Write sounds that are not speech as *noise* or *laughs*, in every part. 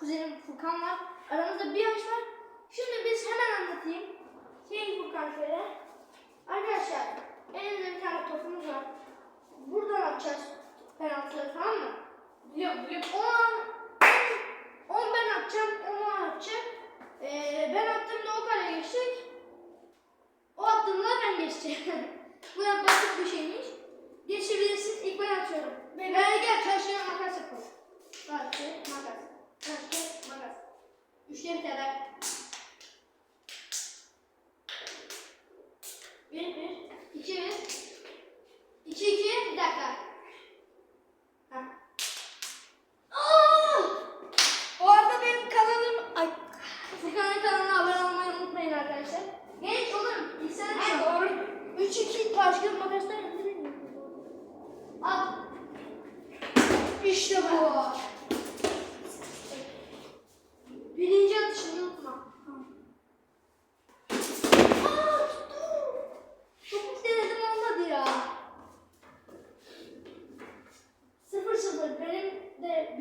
kuzenim Furkan var. Aramızda bir yaş var. Şimdi biz hemen anlatayım. Şey Furkan şöyle. Arkadaşlar elimizde bir tane topumuz var. Buradan atacağız penaltıları tamam mı? Biliyorum biliyorum. 10 10 ben atacağım, 2 2 bir dakika. Ha. Aa! O arada benim kanalım ay Furkan'ın kanalına abone olmayı unutmayın arkadaşlar. Geç oğlum. Bilsen de 3 2 başka makaslar. İşte bu.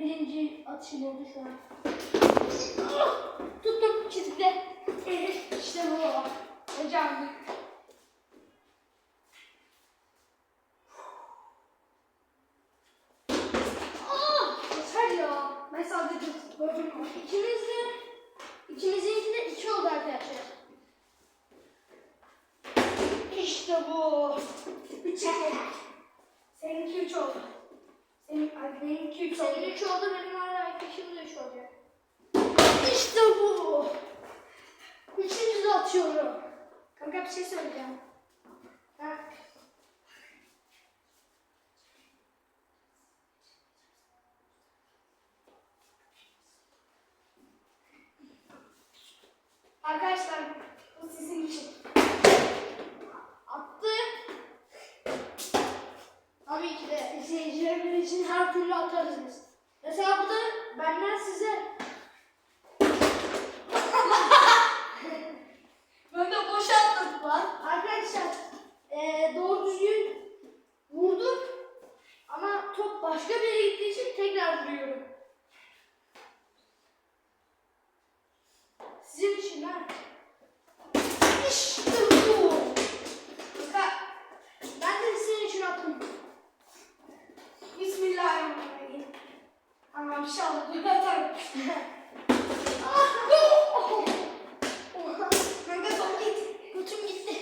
Birinci atışım oldu şu an. Ah! Tuttum çizgide. işte bu. Hocam. Ah! Yeter ya. Ben sadece gördüm. İkimiz de ikimizinki de iki oldu arkadaşlar. İşte bu. Üç 2 3 oldu. 3 oldu benim hala arkadaşımda 3 olacak. İşte bu. Üçüncü de atıyorum. Kanka bir şey söyleyeceğim. Bak. Arkadaşlar türlü atarız biz. Mesela bu da benden size. Ben de boşa atladım lan. Arkadaşlar eee doğru düzgün vurdum ama top başka bir yere gittiği için tekrar vuruyorum. Sizin için ha. İşte bu. Kanka Ben de sizin için attım. Bismillahirrahmanirrahim. Tamam inşallah dur atarım. Ah! Oha. Kanka top git. Götüm gitti.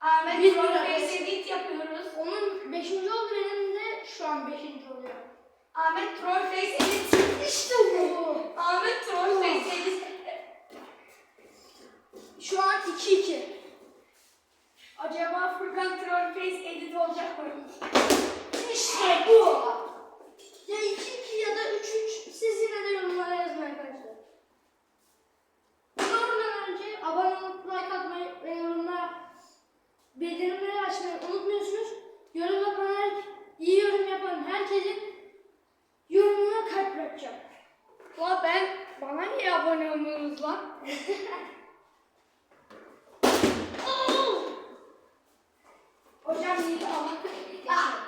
Ahmet Bir Troll lira. Face Edit yapıyoruz. Onun beşinci oldu benim de şu an beşinci oluyor. Ahmet Troll Face Edit. İşte bu. Ahmet Troll Face Edit. Şu an 2-2. Acaba Furkan Troll Face Edit olacak mı? İşte bu. Ya 2-2 ya da 3-3 siz yine de yorumlara yazın arkadaşlar. Ondan önce abone olup like atmayı ve yorumlara açmayı unutmuyorsunuz. Yorum yapan her, iyi yorum yapan herkesin yorumuna kalp bırakacağım. Ulan ben bana niye abone olmuyorsunuz lan? *laughs* Hocam iyi ama. Ah!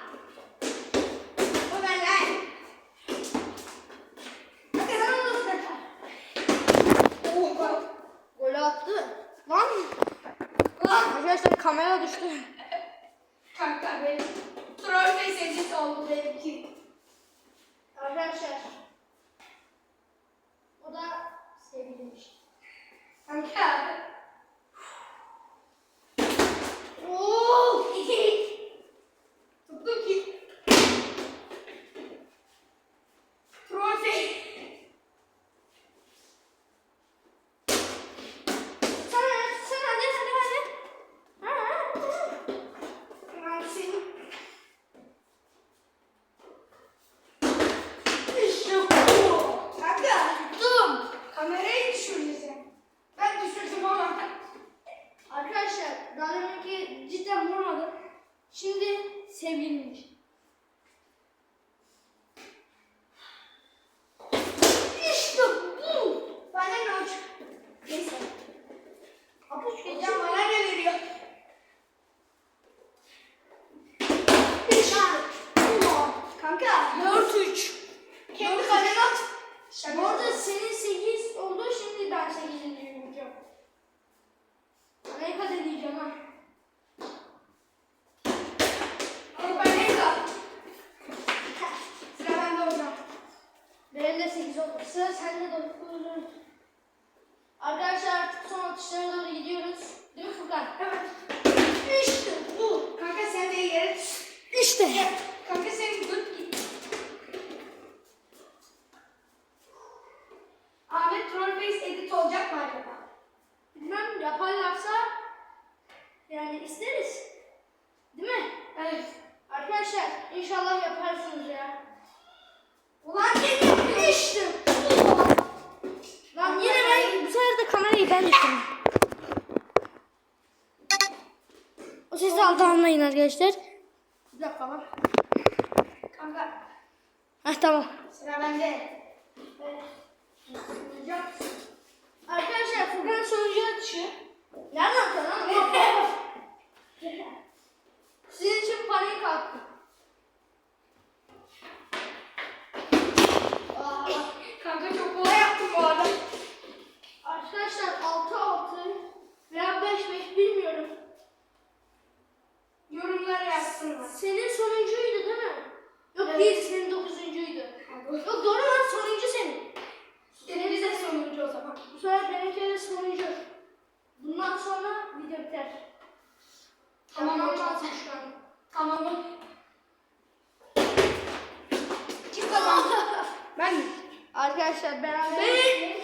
不认识。Şimdi sevilmiş. İşte bu. Bana ne olacak? Neyse. Apuç Hocam bana ne veriyor? Kanka 4-3. kendi kalene at. Bu arada senin 8 oldu şimdi ben 8. vuracağım. Ne kadar diyeceğim ha. Ama ben en kal. Sıra bende hocam. Benim de 8 oldu. Sıra sende 9. Arkadaşlar artık son atışlara doğru gidiyoruz. Değil mi Furkan? Evet. İşte bu. Kanka sen de yere düş. İşte. Kanka sen dur git. Ahmet Trollface edit olacak mı acaba? Bilmem yaparlarsa yani isteriz. Değil mi? Evet. Arkadaşlar inşallah yaparsınız ya. Ulan ne ben düşürdüm. O sesi alta almayın arkadaşlar. Bir dakika lan. Kanka Heh tamam. sıra bende. Arkadaşlar Furkan sonucu atışı. Nereden tanıdın? *laughs* Sizin için panik attım. Aa, Kanka çok kolay yaptım bu arada. Arkadaşlar 6-6 veya 5-5 bilmiyorum. Yorumlara yazsınlar. Senin sonuncuydu değil mi? Yok Evet. değil senin dokuzuncuydu. Yok doğru lan sonuncu senin. Denemiz de sonuncu o zaman. Bu sefer benimki de sonuncu. Bundan sonra video biter. Tamam Tamam hocam. lazım şu an. Tamam mı? Kim kazandı? ben mi?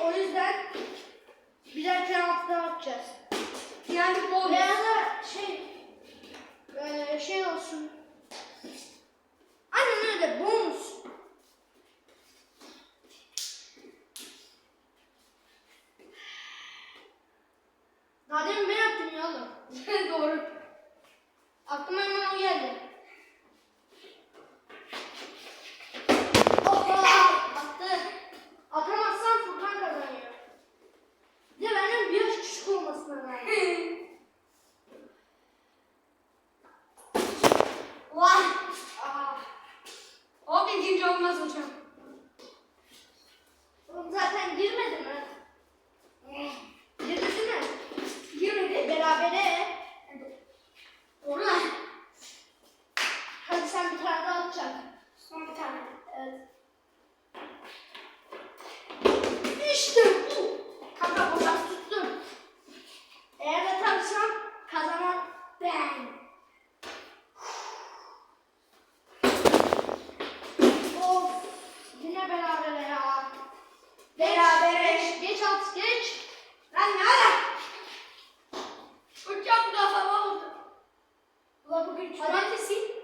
O yüzden birer penaltı daha atacağız. Yani bol. Veya da şey eee, şey olsun. Aynen öyle bonus. Daha demin ben yaptım ya oğlum. *laughs* Doğru. Aklıma hemen o geldi. Oha! Attı. Atamazsan Furkan kazanıyor. Bir de benden bir yaş küçük olmasına rağmen. Vay. Aa. O ikinci olmaz hocam. Oğlum zaten girmedi mi? Girdi değil mi? Girmedi. Berabere. Doğru lan. Hadi sen bir tane daha atacaksın. Son bir tane. Evet. İşte bu. Kanka hocam. Tuttum. Eğer atarsam kazanan ben. of. Yine berabere ya. Geç, Berabere. Geç, geç. Lan ne ala? Hocam kafama vurdu. Ulan bugün cumartesi.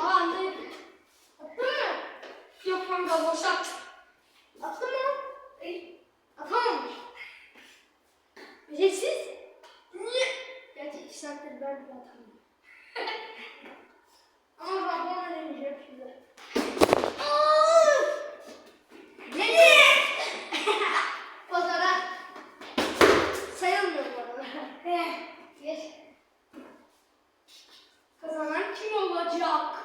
Aa anne. Attın mı? Yok kanka boşalt. Attın mı? Atamamış. Ücretsiz. Niye? Gerçi iki saattir ben de atamıyorum. *laughs* Ama ben bana demeyeceğim şimdi. Nereye? Pazara. Sayılmıyor bu arada. Eh, Geç. Kazanan kim olacak?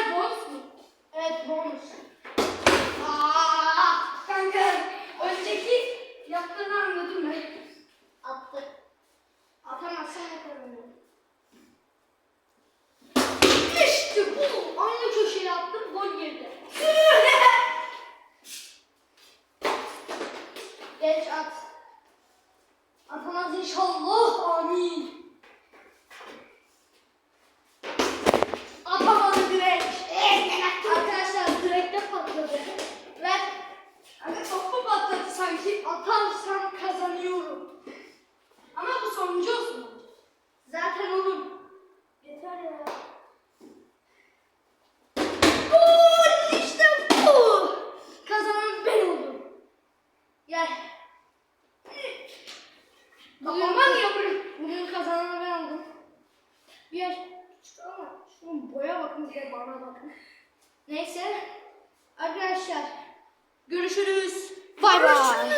Kanka bunlar bonus mu? Evet bonus. Aa, kanka önceki yaptığını anladım ben. Attı. Atamazsan yaparım. İşte bu. Aynı köşeye attım gol girdi. Geç at. Atamaz inşallah. Amin. Atamadı direkt. Arkadaşlar direkte patladı. Ver. Kanka top mu patladı sanki? Atarsam kazanıyorum. Ama bu sonuncu olsun. Zaten oğlum. Yeter ya. Gol işte bu. Kazanan ben oldum. Gel. Kafama niye vuruyorsun? Bugün kazanan ben oldum. Bir yaş küçük ama şunun boya bakın bir de bana bakın. Neyse. Arkadaşlar. Görüşürüz. Bay bay.